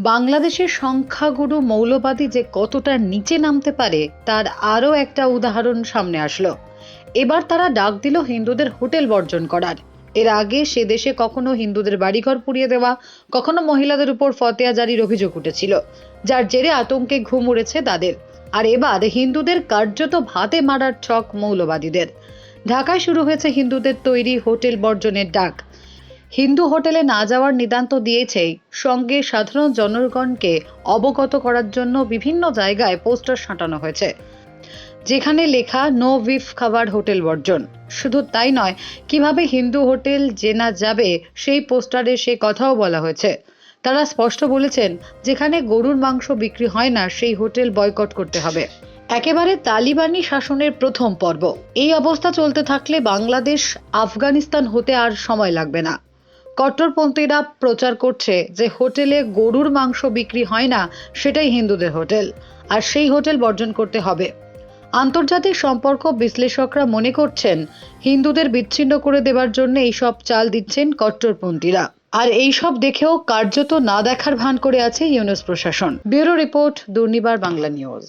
বাংলাদেশের সংখ্যাগুরু মৌলবাদী যে কতটা নিচে নামতে পারে, তার আরও একটা উদাহরণ সামনে আসলো। এবার তারা ডাক দিল হিন্দুদের হোটেল বর্জন করার। এর আগে সে দেশে কখনো হিন্দুদের বাড়িঘর পুড়িয়ে দেওয়া, কখনো মহিলাদের উপর ফতেয়া জারির অভিযোগ উঠেছিল, যার জেরে আতঙ্কে ঘুম উড়েছে তাদের। আর এবার হিন্দুদের কার্যত ভাতে মারার ছক মৌলবাদীদের। ঢাকায় শুরু হয়েছে হিন্দুদের তৈরি হোটেল বর্জনের ডাক। হিন্দু হোটেলে না যাওয়ার নিদান্ত দিয়েছেই সঙ্গে সাধারণ জনগণকে অবগত করার জন্য বিভিন্ন জায়গায় পোস্টার সাঁটানো হয়েছে। যেখানে লেখা, নো বিফ খাবার হোটেল বর্জন। শুধু তাই নয়, কীভাবে হিন্দু হোটেল জেনা যাবে, সেই পোস্টারে সে কথাও বলা হয়েছে। তারা স্পষ্ট বলেছেন, যেখানে গরুর মাংস বিক্রি হয় না, সেই হোটেল বয়কট করতে হবে। একেবারে তালিবানি শাসনের প্রথম পর্ব। এই অবস্থা চলতে থাকলে বাংলাদেশ, আফগানিস্তান হতে আর সময় লাগবে না। কট্টরপন্থীরা প্রচার করছে যে হোটেলে গরুর মাংস বিক্রি হয় না, সেটাই হিন্দুদের হোটেল। আর সেই হোটেল বর্জন করতে হবে। আন্তর্জাতিক সম্পর্ক বিশ্লেষকরা মনে করছেন, হিন্দুদের বিচ্ছিন্ন করে দেবার জন্য এইসব চাল দিচ্ছেন কট্টরপন্থীরা। আর এইসব দেখেও কার্যত না দেখার ভান করে আছে ইউনুস প্রশাসন। Bureau report, Durnibar Bangla news.